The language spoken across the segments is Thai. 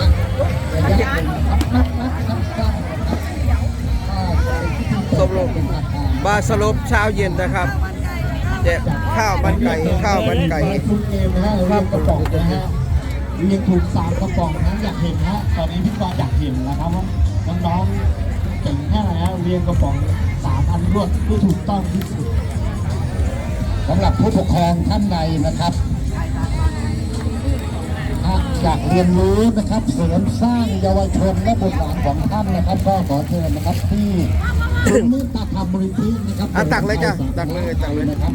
ะระยะหนึ่งบนับนับนับนับนะครับก็เป็นพิธีสมรมบาสลบเช้าเย็นนะครับแจกข้าวมันไก่ข้าวมันไก่ทุกเกมนะฮะเรียงกระป๋องนะฮะเรียงถูกสามกระป๋องนะอยากเห็นฮะตอนนี้พี่กรณ์อยากเห็นนะครับว่าน้องๆเก่งแค่ไหนฮะเรียงกระป๋องสามอันรวดที่ถูกต้องที่สุดสำหรับผู้ปกครองท่านใดนะครับ อยากเรียนรู้นะครับเสริมสร้างเยาวชนและบุตรหลานของท่านนะครับ ก็ขอเชิญนะครับที่ศูนย์เมตตาธรรมมูลนิธินะครับอะตักเลยจ้ะตักเลยตักเลย นะครับ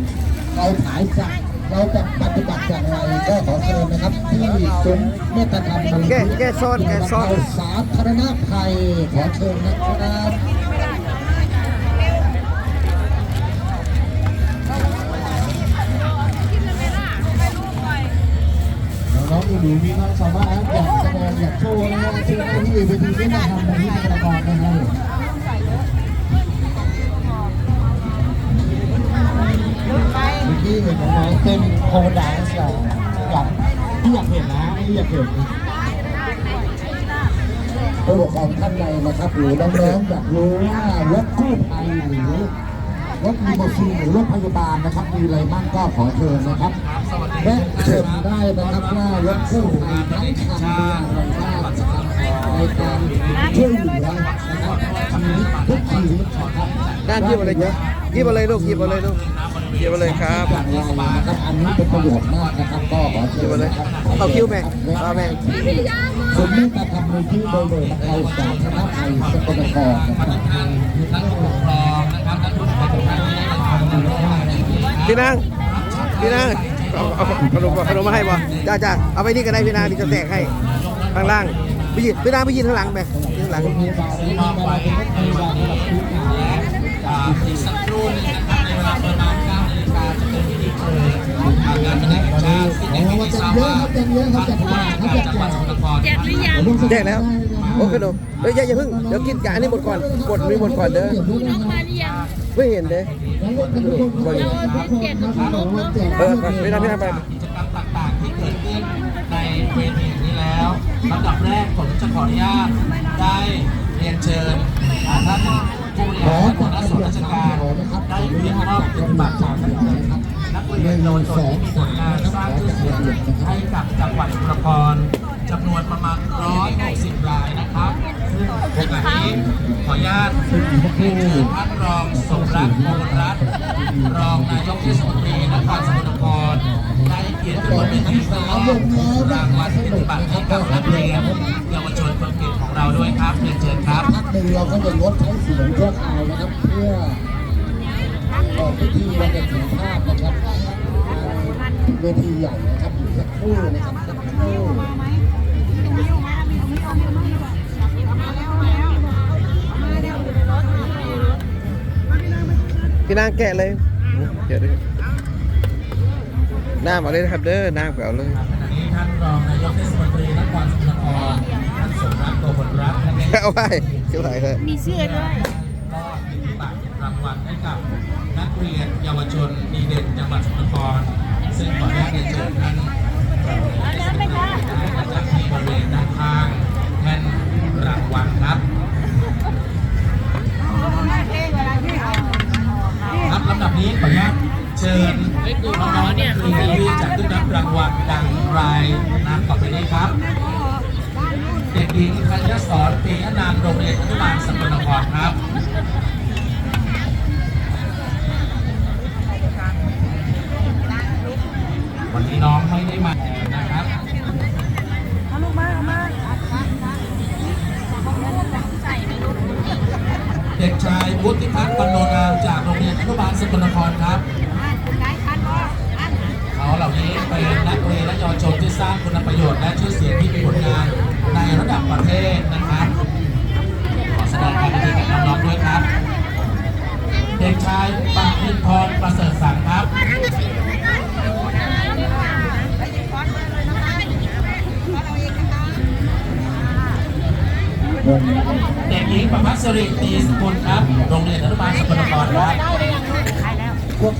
เราขายจากเราจะปฏิบัติอย่างไรก็ขอเชิญนะครับ ที่ศูนย์เมตตาธรรมมูลนิธิแก้แก้ซ่อนแก้ซ่อน สาธารณภัยขอเชิญนะครับ หนูมีความสามารถอยากแสดงอยากโชว์นะฮะเชิญที่เวทีนี้มาทำในที่เป็นละครนะฮะเมื่อกี้เห็นน้องเต้นโคดานซ์อะอยากที่อยากเห็นนะที่อยากเห็นผู้ปกครองท่านใดนะครับหรือน้องๆอยากรู้ว่ารถกู้ภัยหรือ รถมีโมซีนหรือรถพยาบาลนะครับ มีอะไรบ้างก็ขอเชิญนะครับและเชิญได้นะครับว่ารถกู้ภัยทั้งคันมีอะไรบ้างนะครับในการช่วยเหลือนะครับชีวิตทุกชีวิตนะครับด้านหยิบอะไรจ๊ะหยิบอะไรลูกหยิบอะไรลูกหยิบอะไรครับอย่างไรนะครับอันนี้เป็นประโยชน์มากนะครับก็ขอหเชิยิบญอะไรนะครับเอาคิ้วแม่เอาแม่ผมนี่การทำในที่โดยโดยนักเราสาธารณภัยสกลนครนะครับ พี่นางพี่นางเอาเอาขนมขนมมาให้บ่จ้าจ้าเอาไปนี่ก็ได้พี่นางที่จะแจกให้ข้างล่างพี่ยินพี่นางไปยินข้างหลังไปยินข้างหลังและอีกสักครู่หนึงนะครับในเวลาประมาณ9นาฬิกาจะเป็นพิธีเปิดทางการแสดงชาติที่ในพิธีสาวาท่านผู้ว่าการจังหวัดสกลนครนะครับแจกแล้ว โอ้ขนมเอ้ยอย่าอย่าเพิ่งเดี๋ยวกินกะอันนี้หมดก่อนหมดมีหมดก่อนเด้อไม่เห็นเด้บ่เห็นเออไปพี่นางพี่นางไปกิจกรรมต่างๆที่เกิดขึ้นในเวทีนี้แล้วลำดับแรกผมจะขออนุญาตได้เรียนเชิญอ่าท่านผู้บริหารหัจัวดหน้าระส่วนราชการครับได้เพียงมอบเกียรติบัตรจากนักเรียนนักเรียนเยาวชนที่มีผลงานสร้างชื่อเสียงให้กับจังหวัดสกลนครจำนวนประมาณ160 รายนะครับซึ่งในวันนี้ ขออนุญาตเรียนเชิญท่านรองสมรักโมลรัตน์รองนายกเทศมนตรีนครสกลนครได้เกียรติยศเป็นที่สองรางวัลเกียรติบัตรให้กับนักเรียนเยาวชนคนเก่งของเราด้วยครับเรียนเชิญครับพักหนึ่งเราก็จะงดใช้เสียงชั่วคราวนะครับเพื่อออกพิธีวันเด็กแห่งชาตินะครับเวทีใหญ่นะครับอีกสักครู่นะครับสักครู่ พี่นางแกะเลยเดี๋ยวดิน้ำเอาเลยนะครับเด้อน้ำก็เอาเลยขณะนี้ท่านรองนายกเทศมนตรีนครสกลนครท่านสมรักโกมลรัตน์ท่านได้เอาไว้เชื่อไหเลยมีเสื้อด้วยก็มีบัตรรางวัลให้กับนักเรียนเยาวชนดีเด่นจังหวัดสกลนครซึ่งขออนุญาตเรียนเชิญท่านรองนายกเทศมนตรีได้มาจากที่บริเวณด้านข้างแท่นรางวัลครับครับลำดับนี้ข ออนุญาตเชิญน้องๆเรียที่จะขึ้นรับรางวัลดังรายนามต่อไปนี้ครับ เด็กหญิงธัญสอนปียนามโรงเรียนอนุบาลสกลนครครับวันนี้น้องไม่ได้มานะครับเอาลูกมาเอามาเด็กชายวุฒิพัฒน์ปนโนนาจากโรง นอนุบาลสกลนครครับเขาเหล่านี้เป็นนักเรียนและเยาวชนที่สร้างคุณประโยชน์และชื่อเสียงที่มีผลงานในระดับประเทศนะครับ สริตีสกุลครับ โรงเรียนอนุบาลสกลนครครับพวก